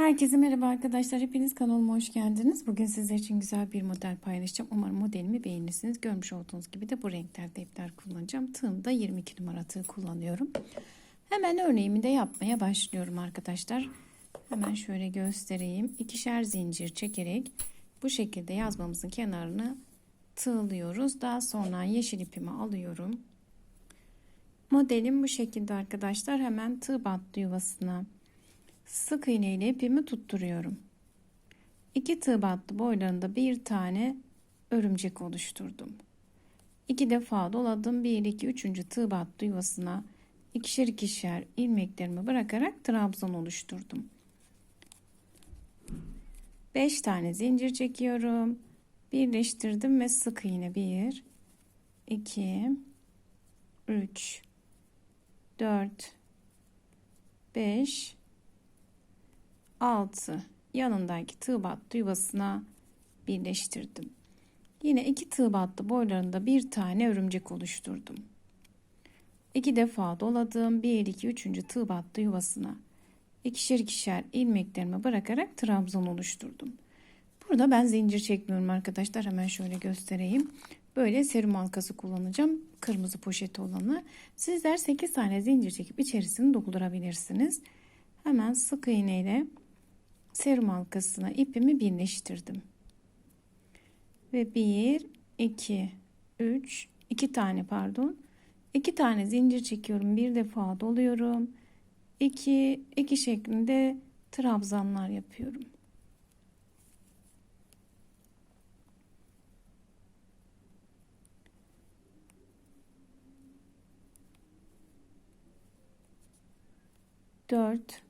Herkese merhaba arkadaşlar. Hepiniz kanalıma hoş geldiniz. Bugün sizler için güzel bir model paylaşacağım. Umarım modelimi beğenirsiniz. Görmüş olduğunuz gibi de bu renklerde ipler kullanacağım. Tığımda 22 numara tığ kullanıyorum. Hemen örneğimi de yapmaya başlıyorum arkadaşlar. Hemen şöyle göstereyim. İkişer zincir çekerek bu şekilde yazmamızın kenarını tığlıyoruz. Daha sonra yeşil ipimi alıyorum. Modelim bu şekilde arkadaşlar. Hemen tığ battı yuvasına sık iğne ile ipimi tutturuyorum. İki tığ battı boylarında bir tane örümcek oluşturdum. İki defa doladım. Bir, iki, üçüncü tığ battı yuvasına ikişer ikişer ilmeklerimi bırakarak trabzan oluşturdum. Beş tane zincir çekiyorum. Birleştirdim ve sık iğne bir, iki, üç, dört, beş. 6 yanındaki tığ battı yuvasına birleştirdim. Yine iki tığ battı boylarında bir tane örümcek oluşturdum. İki defa doladım. 1 2 3. tığ battı yuvasına ikişer ikişer ilmeklerimi bırakarak trabzan oluşturdum. Burada ben zincir çekmiyorum arkadaşlar. Hemen şöyle göstereyim. Böyle serum halkası kullanacağım. Kırmızı poşeti olanı. Sizler 8 tane zincir çekip içerisini doldurabilirsiniz. Hemen sık iğneyle serum halkasına ipimi birleştirdim. Ve 1 2 3 2 tane pardon. 2 tane zincir çekiyorum. Bir defa doluyorum. 2 2 şeklinde trabzanlar yapıyorum. Dört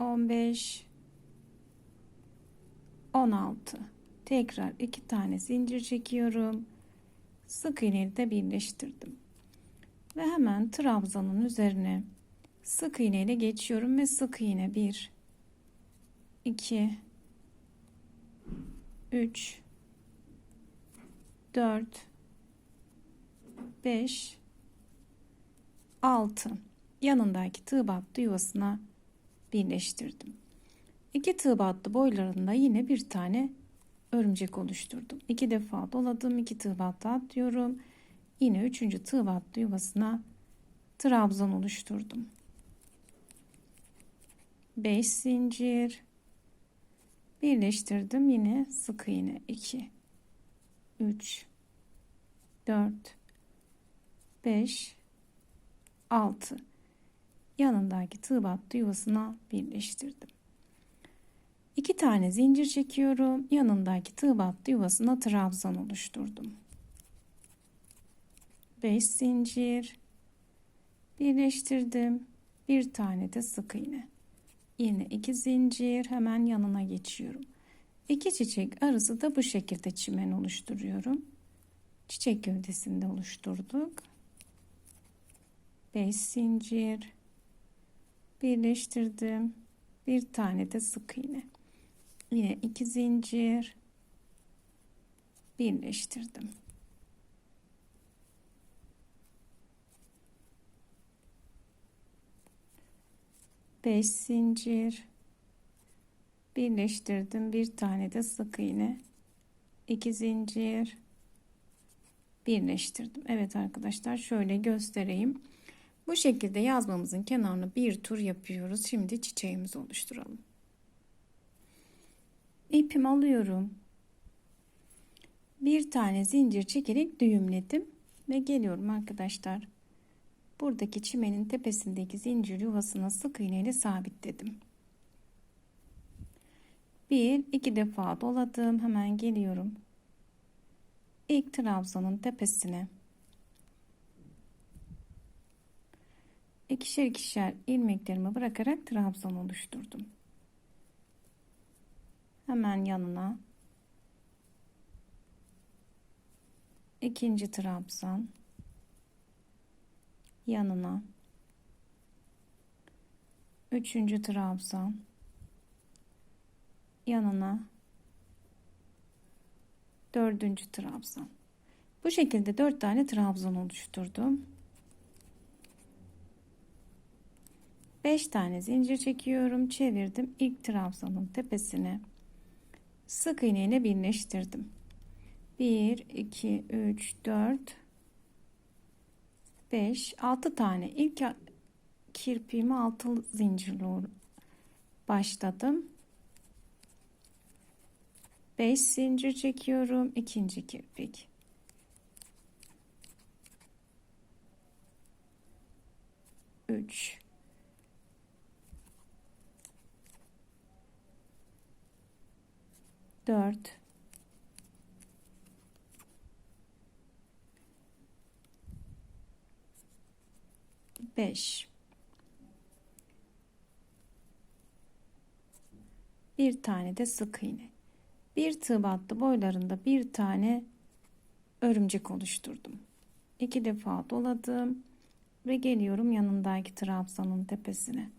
15 16 tekrar iki tane zincir çekiyorum. Sık iğneyi de birleştirdim. Ve hemen trabzanın üzerine sık iğne ile geçiyorum ve sık iğne 1 2 3 4 5 6 yanındaki tığ battı yuvasına birleştirdim. İki tığ battı boylarında yine bir tane örümcek oluşturdum. İki defa doladım. iki tığ battı atlıyorum. Yine üçüncü tığ battı yuvasına trabzan oluşturdum. 5 zincir birleştirdim yine sık iğne 2 3 4 5 6 yanındaki tığ yuvasına birleştirdim. İki tane zincir çekiyorum. Yanındaki tığ yuvasına trabzan oluşturdum. 5 zincir birleştirdim. Bir tane de sık iğne. Yine iki zincir hemen yanına geçiyorum. İki çiçek arası da bu şekilde çimen oluşturuyorum. Çiçek gövdesinde oluşturduk. 5 zincir birleştirdim. Bir tane de sık iğne. Yine iki zincir birleştirdim. Beş zincir birleştirdim. Bir tane de sık iğne. iki zincir birleştirdim. Evet arkadaşlar şöyle göstereyim. Bu şekilde yazmamızın kenarını bir tur yapıyoruz. Şimdi çiçeğimizi oluşturalım. İpimi alıyorum. Bir tane zincir çekerek düğümledim ve geliyorum arkadaşlar. Buradaki çimenin tepesindeki zincir yuvasına sık iğne ile sabitledim. Bir, iki defa doladım. Hemen geliyorum. İlk trabzanın tepesine ikişer ikişer ilmeklerimi bırakarak trabzan oluşturdum. Hemen yanına ikinci trabzan yanına üçüncü trabzan yanına dördüncü trabzan bu şekilde dört tane trabzan oluşturdum 5 tane zincir çekiyorum çevirdim. İlk trabzanın tepesine sık iğneyle birleştirdim. 1 2 3 4 5 6 tane. İlk kirpiğimi 6 zincirle başladım. 5 zincir çekiyorum ikinci kirpik. Üç dört. Beş. Bir tane de sık iğne. Bir tığ battı boylarında bir tane örümcek oluşturdum. İki defa doladım ve geliyorum yanındaki trabzanın tepesine.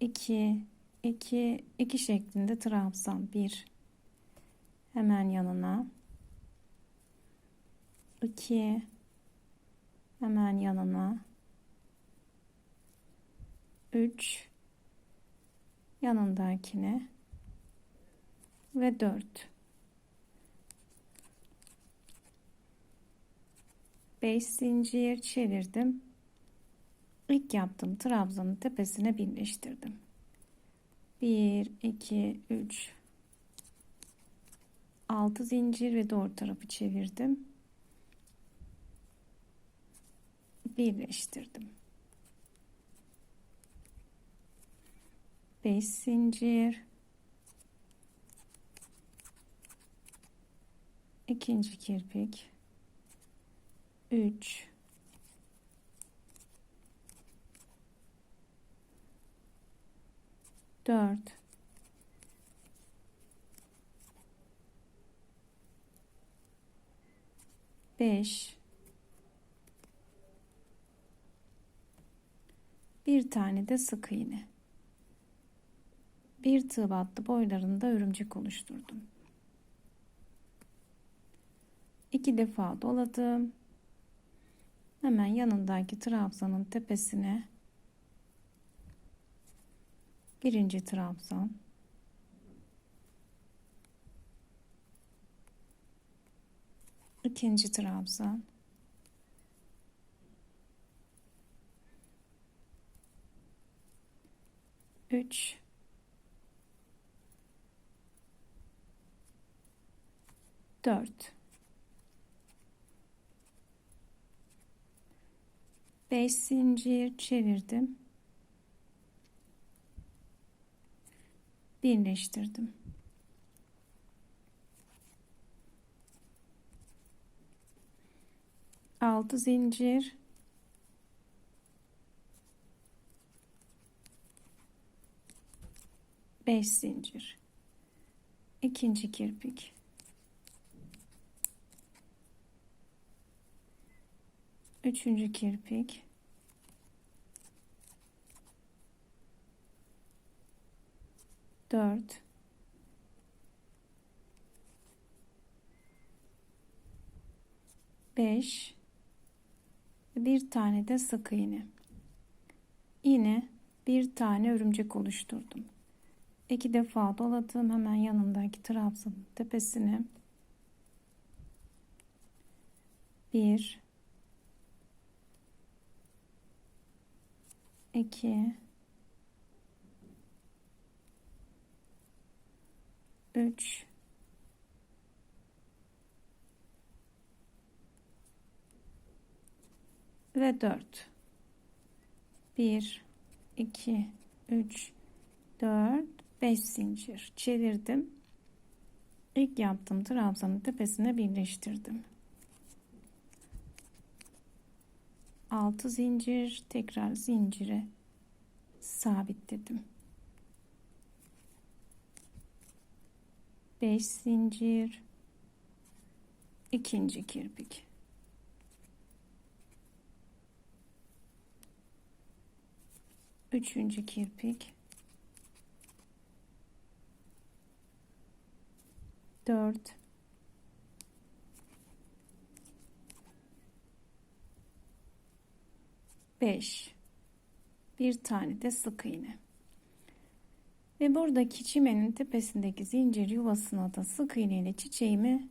2 2 2 şeklinde trabzan 1 hemen yanına. 2 hemen yanına. 3 yanındakine. Ve 4 5 zincir çevirdim. İlk yaptığım trabzanın tepesine birleştirdim. 1 2 3 6 zincir ve doğru tarafı çevirdim. Birleştirdim. 5 zincir. İkinci kirpik. 3 4 5 bir tane de sık iğne. Bir tığ battı boylarında örümcek oluşturdum. İki defa doladım. Hemen yanındaki trabzanın tepesine. Birinci trabzan ikinci trabzan. Üç. Dört. Beş zincir çevirdim. Birleştirdim altı zincir. Beş zincir. İkinci kirpik. Üçüncü kirpik. Dört. Beş bir tane de sık iğne. Yine bir tane örümcek oluşturdum. İki defa doladım hemen yanındaki trabzanın tepesine. Bir. 2 3 ve 4 1 2 3 4 5 zincir çevirdim ilk yaptığım trabzanın tepesine birleştirdim 6 zincir tekrar zincire sabitledim. 5 zincir ikinci kirpik. Üçüncü kirpik. Dört. Beş. Bir tane de sık iğne. Ve buradaki çimenin tepesindeki zincir yuvasına da sık iğne ile çiçeğimi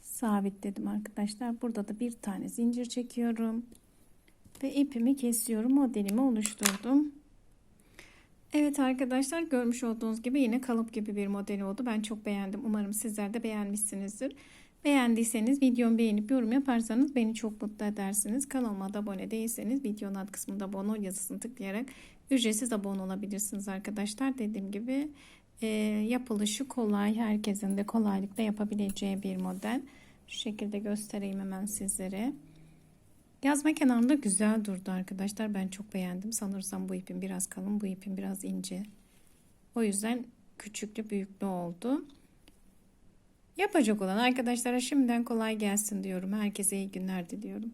sabitledim arkadaşlar. Burada da bir tane zincir çekiyorum. Ve ipimi kesiyorum. Modelimi oluşturdum. Evet arkadaşlar görmüş olduğunuz gibi yine kalıp gibi bir model oldu. Ben çok beğendim. Umarım sizler de beğenmişsinizdir. Beğendiyseniz videomu beğenip yorum yaparsanız beni çok mutlu edersiniz. Kanalıma da abone değilseniz videonun alt kısmında abone yazısını tıklayarak ücretsiz abone olabilirsiniz arkadaşlar. Dediğim gibi e, yapılışı kolay. Herkesin de kolaylıkla yapabileceği bir model. Şu şekilde göstereyim hemen sizlere. Yazma kenarında güzel durdu arkadaşlar. Ben çok beğendim. Sanırsam bu ipin biraz kalın, bu ipin biraz ince. O yüzden küçüklü büyüklü oldu. Yapacak olan arkadaşlara şimdiden kolay gelsin diyorum. Herkese iyi günler diliyorum.